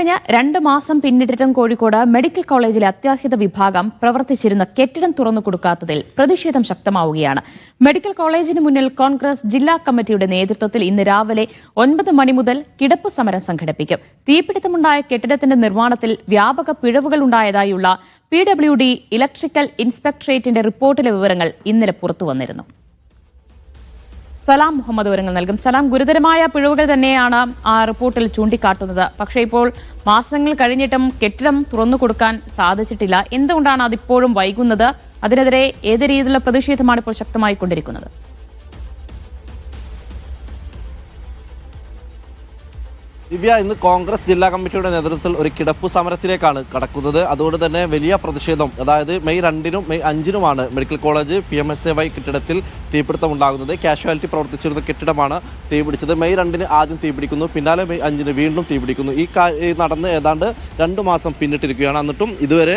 കഴിഞ്ഞ് രണ്ട് മാസം പിന്നിട്ടിട്ടും കോഴിക്കോട് മെഡിക്കൽ കോളേജിലെ അത്യാഹിത വിഭാഗം പ്രവർത്തിച്ചിരുന്ന കെട്ടിടം തുറന്നു കൊടുക്കാത്തതിൽ പ്രതിഷേധം ശക്തമാവുകയാണ്. മെഡിക്കൽ കോളേജിന് മുന്നിൽ കോൺഗ്രസ് ജില്ലാ കമ്മിറ്റിയുടെ നേതൃത്വത്തിൽ ഇന്ന് രാവിലെ ഒൻപത് മണി മുതൽ കിടപ്പ് സമരം സംഘടിപ്പിക്കും. തീപിടുത്തമുണ്ടായ കെട്ടിടത്തിന്റെ നിർമ്മാണത്തിൽ വ്യാപക പിഴവുകൾ ഉണ്ടായതായുള്ള പി ഡബ്ല്യു ഡി ഇലക്ട്രിക്കൽ ഇൻസ്പെക്ടറേറ്റിന്റെ റിപ്പോർട്ടിലെ വിവരങ്ങൾ ഇന്നലെ പുറത്തുവന്നിരുന്നു സലാം മുഹമ്മദ് വിവരങ്ങൾ നൽകും. സലാം ഗുരുതരമായ പിഴവുകൾ തന്നെയാണ് ആ റിപ്പോർട്ടിൽ ചൂണ്ടിക്കാട്ടുന്നത്. പക്ഷേ ഇപ്പോൾ മാസങ്ങൾ കഴിഞ്ഞിട്ടും കെട്ടിടം തുറന്നു കൊടുക്കാൻ സാധിച്ചിട്ടില്ല. എന്തുകൊണ്ടാണ് അതിപ്പോഴും വൈകുന്നത്? അതിനെതിരെ ഏത് രീതിയിലുള്ള പ്രതിഷേധമാണ് ഇപ്പോൾ ശക്തമായിക്കൊണ്ടിരിക്കുന്നത്? ദിവ്യ ഇന്ന് കോൺഗ്രസ് ജില്ലാ കമ്മിറ്റിയുടെ നേതൃത്വത്തിൽ ഒരു കിടപ്പു സമരത്തിലേക്കാണ് കടക്കുന്നത്. അതുകൊണ്ട് തന്നെ വലിയ പ്രതിഷേധം അതായത് മെയ് രണ്ടിനും May അഞ്ചിനുമാണ് medical college P M S A Y കെട്ടിടത്തിൽ തീപിടുത്തം ഉണ്ടാകുന്നത് കാഷ്വാലിറ്റി പ്രവർത്തിച്ചിരുന്ന കെട്ടിടമാണ് തീപിടിച്ചത്. മെയ് രണ്ടിന് ആദ്യം തീപിടിക്കുന്നു പിന്നാലെ മെയ് അഞ്ചിന് വീണ്ടും തീപിടിക്കുന്നു. ഈ നടന്ന് ഏതാണ്ട് രണ്ടു മാസം പിന്നിട്ടിരിക്കുകയാണ്. എന്നിട്ടും ഇതുവരെ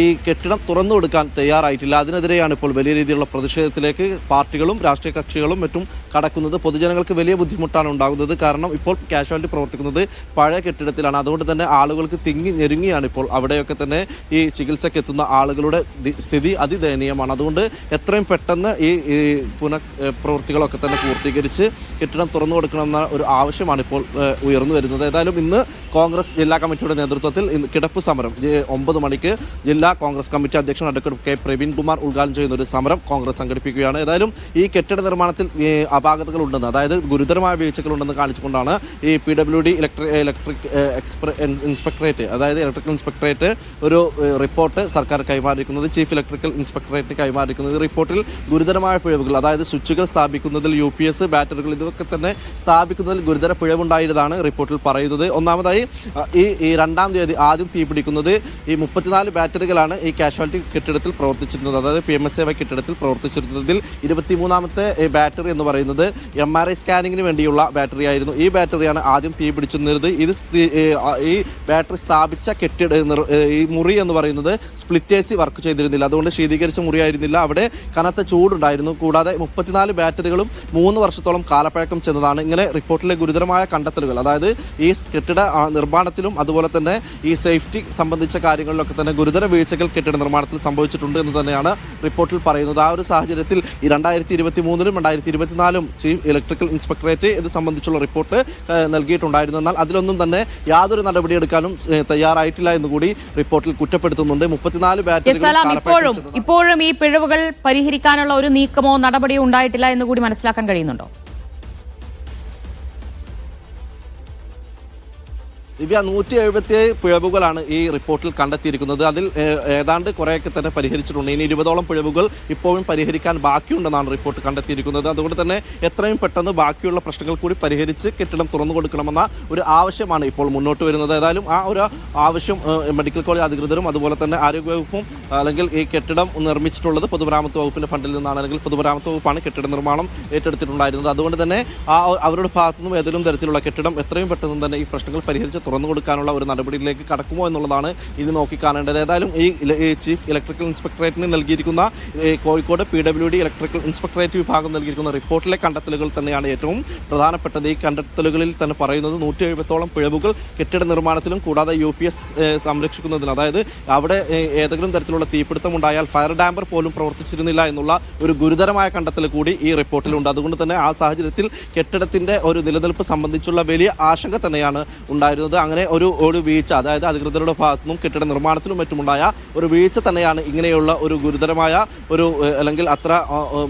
ഈ കെട്ടിടം തുറന്നു കൊടുക്കാൻ തയ്യാറായിട്ടില്ല. അതിനെതിരെയാണ് ഇപ്പോൾ വലിയ രീതിയിലുള്ള പ്രതിഷേധത്തിലേക്ക് പാർട്ടികളും രാഷ്ട്രീയ കക്ഷികളും മറ്റും കടക്കുന്നത് പൊതുജനങ്ങൾക്ക് വലിയ ബുദ്ധിമുട്ടാണ് ഉണ്ടാകുന്നത്. കാരണം ഇപ്പോൾ കാഷ്വാലിറ്റി പ്രവർത്തിക്കുന്നത് പഴയ കെട്ടിടത്തിലാണ്. അതുകൊണ്ട് തന്നെ ആളുകൾക്ക് തിങ്ങി ഞെരുങ്ങിയാണ് ഇപ്പോൾ അവിടെയൊക്കെ തന്നെ ഈ ചികിത്സയ്ക്ക് എത്തുന്ന ആളുകളുടെ സ്ഥിതി അതിദയനീയമാണ്. അതുകൊണ്ട് എത്രയും പെട്ടെന്ന് ഈ പുനഃ പ്രവൃത്തികളൊക്കെ തന്നെ പൂർത്തീകരിച്ച് കെട്ടിടം തുറന്നു കൊടുക്കണമെന്ന ഒരു ആവശ്യമാണ് ഇപ്പോൾ ഉയർന്നു വരുന്നത്. ഏതായാലും ഇന്ന് കോൺഗ്രസ് ജില്ലാ കമ്മിറ്റിയുടെ നേതൃത്വത്തിൽ കിടപ്പ് സമരം. ഒമ്പത് മണിക്ക് ജില്ലാ കോൺഗ്രസ് കമ്മിറ്റി അധ്യക്ഷൻ അഡ്വക്കേറ്റ് കെ. പ്രവീൺ കുമാർ ഉദ്ഘാടനം ചെയ്യുന്ന ഒരു സമരം കോൺഗ്രസ് സംഘടിപ്പിക്കുകയാണ്. ഏതായാലും ഈ കെട്ടിട നിർമ്മാണത്തിൽ ഉണ്ടെന്ന് അതായത് ഗുരുതരമായ വീഴ്ചകൾ ഉണ്ടെന്ന് കാണിച്ചുകൊണ്ടാണ് ഈ P W D electric electric എക്സ്പ്ര inspectorate അതായത് ഇലക്ട്രിക്കൽ ഇൻസ്പെക്ടറേറ്റ് ഒരു റിപ്പോർട്ട് സർക്കാർ കൈമാറിയിരിക്കുന്നത് ചീഫ് ഇലക്ട്രിക്കൽ ഇൻസ്പെക്ടറേറ്റ് കൈമാറിയിരിക്കുന്നത്. റിപ്പോർട്ടിൽ ഗുരുതരമായ പിഴവുകൾ അതായത് സ്വിച്ചുകൾ സ്ഥാപിക്കുന്നതിൽ യു പി എസ് ബാറ്ററികൾ ഇതൊക്കെ തന്നെ സ്ഥാപിക്കുന്നതിൽ ഗുരുതര പിഴവുണ്ടായതാണ് റിപ്പോർട്ടിൽ പറയുന്നത്. ഒന്നാമതായി ഈ ഈ രണ്ടാം തീയതി ആദ്യം തീപിടിക്കുന്നത് ഈ മുപ്പത്തിനാല് ബാറ്ററികളാണ് ഈ കാഷ്വാലിറ്റി കെട്ടിടത്തിൽ പ്രവർത്തിച്ചിരുന്നത്. അതായത് പി എം എസ് എ കെട്ടിടത്തിൽ പ്രവർത്തിച്ചിരുന്നതിൽ ഇരുപത്തിമൂന്നാമത്തെ ബാറ്ററി എന്ന് പറയുന്നത് എം ആർ ഐ സ്കാനിങ്ങിന് വേണ്ടിയുള്ള ബാറ്ററി ആയിരുന്നു. ഈ ബാറ്ററിയാണ് ആദ്യം തീ പിടിച്ചിരുന്നത് ഇത് ഈ ബാറ്ററി സ്ഥാപിച്ച കെട്ടിട ഈ മുറി എന്ന് പറയുന്നത് സ്പ്ലിറ്റ് എ സി വർക്ക് ചെയ്തിരുന്നില്ല. അതുകൊണ്ട് ശീതീകരിച്ച മുറിയായിരുന്നില്ല അവിടെ കനത്ത ചൂടുണ്ടായിരുന്നു. കൂടാതെ മുപ്പത്തിനാല് ബാറ്ററികളും മൂന്ന് വർഷത്തോളം കാലപ്പഴക്കം ചെന്നതാണ്. ഇങ്ങനെ റിപ്പോർട്ടിലെ ഗുരുതരമായ കണ്ടെത്തലുകൾ അതായത് ഈ കെട്ടിട നിർമ്മാണത്തിലും അതുപോലെ തന്നെ ഈ സേഫ്റ്റി സംബന്ധിച്ച കാര്യങ്ങളിലൊക്കെ തന്നെ ഗുരുതര വീഴ്ചകൾ കെട്ടിട നിർമ്മാണത്തിൽ സംഭവിച്ചിട്ടുണ്ട് എന്ന് തന്നെയാണ് റിപ്പോർട്ടിൽ പറയുന്നത്. ആ ഒരു സാഹചര്യത്തിൽ രണ്ടായിരത്തി ഇരുപത്തി മൂന്നിലും രണ്ടായിരത്തി ചീഫ് ഇലക്ട്രിക്കൽ ഇൻസ്പെക്ടറേറ്റ് ഇത് സംബന്ധിച്ചുള്ള റിപ്പോർട്ട് നൽകിയിട്ടുണ്ടായിരുന്നു എന്നാൽ അതിലൊന്നും തന്നെ യാതൊരു നടപടിയെടുക്കാനും തയ്യാറായിട്ടില്ല എന്ന് കൂടി റിപ്പോർട്ടിൽ കുറ്റപ്പെടുത്തുന്നുണ്ട്. മുപ്പത്തിനാല് ബാറ്ററികൾ ഇപ്പോഴും ഇപ്പോഴും ഈ പിഴവുകൾ പരിഹരിക്കാനുള്ള ഒരു നീക്കമോ നടപടിയോ ഉണ്ടായിട്ടില്ല എന്ന് കൂടി മനസ്സിലാക്കാൻ കഴിയുന്നുണ്ടോ? ദിവ്യ നൂറ്റി എഴുപത്തി പിഴവുകളാണ് ഈ റിപ്പോർട്ടിൽ കണ്ടെത്തിയിരിക്കുന്നത്. അതിൽ ഏതാണ്ട് കുറേയൊക്കെ തന്നെ പരിഹരിച്ചിട്ടുണ്ട്. ഇനി ഇരുപതോളം പിഴവുകൾ ഇപ്പോഴും പരിഹരിക്കാൻ ബാക്കിയുണ്ടെന്നാണ് റിപ്പോർട്ട് കണ്ടെത്തിയിരിക്കുന്നത്. അതുകൊണ്ട് തന്നെ എത്രയും പെട്ടെന്ന് ബാക്കിയുള്ള പ്രശ്നങ്ങൾ കൂടി പരിഹരിച്ച് കെട്ടിടം തുറന്നു കൊടുക്കണമെന്ന ഒരു ആവശ്യമാണ് ഇപ്പോൾ മുന്നോട്ട് വരുന്നത്. ഏതായാലും ആ ഒരു ആവശ്യം മെഡിക്കൽ കോളേജ് അധികൃതരും അതുപോലെ തന്നെ ആരോഗ്യവകുപ്പും അല്ലെങ്കിൽ ഈ കെട്ടിടം നിർമ്മിച്ചിട്ടുള്ളത് പൊതുമരാമത്ത് വകുപ്പിന്റെ ഫണ്ടിൽ നിന്നാണ് അല്ലെങ്കിൽ പൊതുമരാമത്ത് വകുപ്പാണ് കെട്ടിട നിർമ്മാണം ഏറ്റെടുത്തിട്ടുണ്ടായിരുന്നത്. അതുകൊണ്ട് തന്നെ ആ അവരുടെ ഭാഗത്തുനിന്നും ഏതെങ്കിലും തരത്തിലുള്ള കെട്ടിടം എത്രയും പെട്ടെന്ന് തന്നെ ഈ പ്രശ്നങ്ങൾ പരിഹരിച്ച് തുറന്നു കൊടുക്കാനുള്ള ഒരു നടപടിയിലേക്ക് കടക്കുമോ എന്നുള്ളതാണ് ഇനി നോക്കിക്കാണേണ്ടത് ഏതായാലും ഈ ചീഫ് ഇലക്ട്രിക്കൽ ഇൻസ്പെക്ടറേറ്റിന് നൽകിയിരിക്കുന്ന Kozhikode P W D electrical inspectorate വിഭാഗം നൽകിയിരിക്കുന്ന റിപ്പോർട്ടിലെ കണ്ടെത്തലുകൾ തന്നെയാണ് ഏറ്റവും പ്രധാനപ്പെട്ടത്. ഈ കണ്ടെത്തലുകളിൽ തന്നെ പറയുന്നത് നൂറ്റി എഴുപത്തോളം പിഴവുകൾ കെട്ടിട നിർമ്മാണത്തിലും കൂടാതെ യു പി എസ് സംരക്ഷിക്കുന്നതിന് അതായത് അവിടെ ഏതെങ്കിലും തരത്തിലുള്ള തീപിടുത്തം ഉണ്ടായാൽ ഫയർ ഡാമ്പർ പോലും പ്രവർത്തിച്ചിരുന്നില്ല എന്നുള്ള ഒരു ഗുരുതരമായ കണ്ടെത്തൽ കൂടി ഈ റിപ്പോർട്ടിലുണ്ട്. അതുകൊണ്ട് തന്നെ ആ സാഹചര്യത്തിൽ കെട്ടിടത്തിന്റെ ഒരു നിലനിൽപ്പ് സംബന്ധിച്ചുള്ള വലിയ ആശങ്ക തന്നെയാണ് ഉണ്ടായിരുന്നത്. അങ്ങനെ ഒരു ഒരു വീഴ്ച അതായത് അധികൃതരുടെ ഭാഗത്തു നിന്നും കെട്ടിട നിർമ്മാണത്തിലും മറ്റുമുണ്ടായ ഒരു വീഴ്ച തന്നെയാണ് ഇങ്ങനെയുള്ള ഒരു ഗുരുതരമായ ഒരു അല്ലെങ്കിൽ അത്ര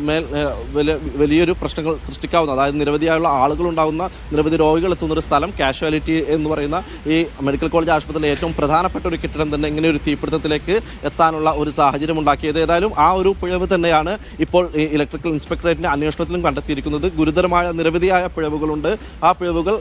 മേൽ വലിയൊരു പ്രശ്നങ്ങൾ സൃഷ്ടിക്കാവുന്ന അതായത് നിരവധിയായുള്ള ആളുകൾ ഉണ്ടാകുന്ന നിരവധി രോഗികൾ എത്തുന്ന ഒരു സ്ഥലം കാഷ്വാലിറ്റി എന്ന് പറയുന്ന ഈ മെഡിക്കൽ കോളേജ് ആശുപത്രിയിലെ ഏറ്റവും പ്രധാനപ്പെട്ട ഒരു കെട്ടിടം തന്നെ ഇങ്ങനെ ഒരു തീപിടുത്തത്തിലേക്ക് എത്താനുള്ള ഒരു സാഹചര്യം ഉണ്ടാക്കിയത്. ഏതായാലും ആ ഒരു പിഴവ് തന്നെയാണ് ഇപ്പോൾ ഇലക്ട്രിക്കൽ ഇൻസ്പെക്ടറേറ്റിന്റെ അന്വേഷണത്തിലും കണ്ടെത്തിയിരിക്കുന്നത്. ഗുരുതരമായ നിരവധിയായ പിഴവുകളുണ്ട്. ആ പിഴവുകൾ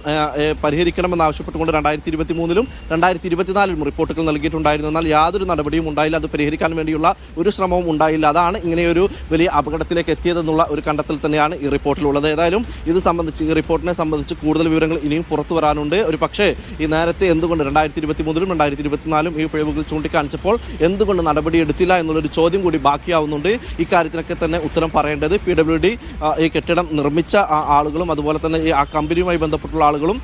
പരിഹരിക്കണമെന്ന് ആവശ്യപ്പെട്ടുകൊണ്ട് രണ്ടായിരത്തി ഇരുപത്തി മൂന്നിലും രണ്ടായിരത്തി ഇരുപത്തിനാലിലും റിപ്പോർട്ടുകൾ നൽകിയിട്ടുണ്ടായിരുന്നു. എന്നാൽ യാതൊരു നടപടിയും ഉണ്ടായില്ല. അത് പരിഹരിക്കാൻ വേണ്ടിയുള്ള ഒരു ശ്രമവും ഉണ്ടായില്ല. അതാണ് ഇങ്ങനെയൊരു വലിയ അപകടത്തിലേക്ക് എത്തിയതെന്നുള്ള ഒരു കണ്ടെത്തൽ തന്നെയാണ് ഈ റിപ്പോർട്ടിലുള്ളത്. ഏതായാലും ഇത് സംബന്ധിച്ച് ഈ റിപ്പോർട്ടിനെ സംബന്ധിച്ച് കൂടുതൽ വിവരങ്ങൾ ഇനിയും പുറത്തു വരാനുണ്ട്. ഒരു പക്ഷേ ഈ നേരത്തെ എന്തുകൊണ്ട് രണ്ടായിരത്തി ഇരുപത്തി മൂന്നിലും രണ്ടായിരത്തി ഇരുപത്തിനാലും ഈ പിഴവുകൾ ചൂണ്ടിക്കാണിച്ചപ്പോൾ എന്തുകൊണ്ട് നടപടി എടുത്തില്ല എന്നുള്ളൊരു ചോദ്യം കൂടി ബാക്കിയാവുന്നുണ്ട്. ഇക്കാര്യത്തിനൊക്കെ തന്നെ ഉത്തരം പറയേണ്ടത് പി ഡബ്ല്യു ഡി ഈ കെട്ടിടം നിർമ്മിച്ച ആളുകളും അതുപോലെ തന്നെ ഈ ആ കമ്പനിയുമായി ബന്ധപ്പെട്ടുള്ള ആളുകളും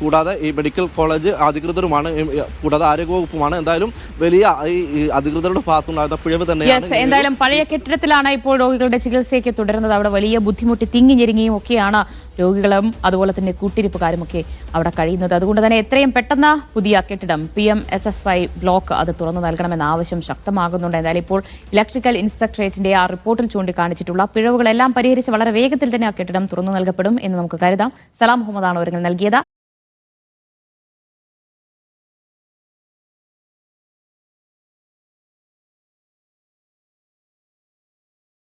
കൂടാതെ ഈ മെഡിക്കൽ കോളേജ് കോളേജ് അധികൃതരുമാണ് കൂടാതെ ആരോഗ്യ ആരോഗ്യവകുപ്പുമാണ്. എന്തായാലും വലിയ ഈ ഈ അധികൃതരുടെ ഭാഗത്തുണ്ടാകുന്ന പിഴവ് തന്നെയാണ് എന്തായാലും പഴയ കെട്ടിടത്തിലാണ് ഇപ്പോൾ രോഗികളുടെ ചികിത്സയൊക്കെ തുടരുന്നത്. അവിടെ വലിയ ബുദ്ധിമുട്ടി തിങ്ങി ഞെരുങ്ങിയും ഒക്കെയാണ് രോഗികളും അതുപോലെ തന്നെ കൂട്ടിരിപ്പുകാരും ഒക്കെ അവിടെ കഴിയുന്നത്. അതുകൊണ്ട് തന്നെ എത്രയും പെട്ടെന്ന് പുതിയ കെട്ടിടം P M S S Y block അത് തുറന്നു നൽകണമെന്ന ആവശ്യം ശക്തമാകുന്നുണ്ട്. എന്തായാലും ഇപ്പോൾ ഇലക്ട്രിക്കൽ ഇൻസ്പെക്ടറേറ്റിന്റെ ആ റിപ്പോർട്ടിൽ ചൂണ്ടിക്കാണിച്ചിട്ടുള്ള പിഴവുകളെല്ലാം പരിഹരിച്ച് വളരെ വേഗത്തിൽ തന്നെ ആ കെട്ടിടം തുറന്നു നൽകപ്പെടും എന്ന് നമുക്ക് കരുതാം. സലാം മുഹമ്മദാണ് ഒരുങ്ങൾ നൽകിയത്.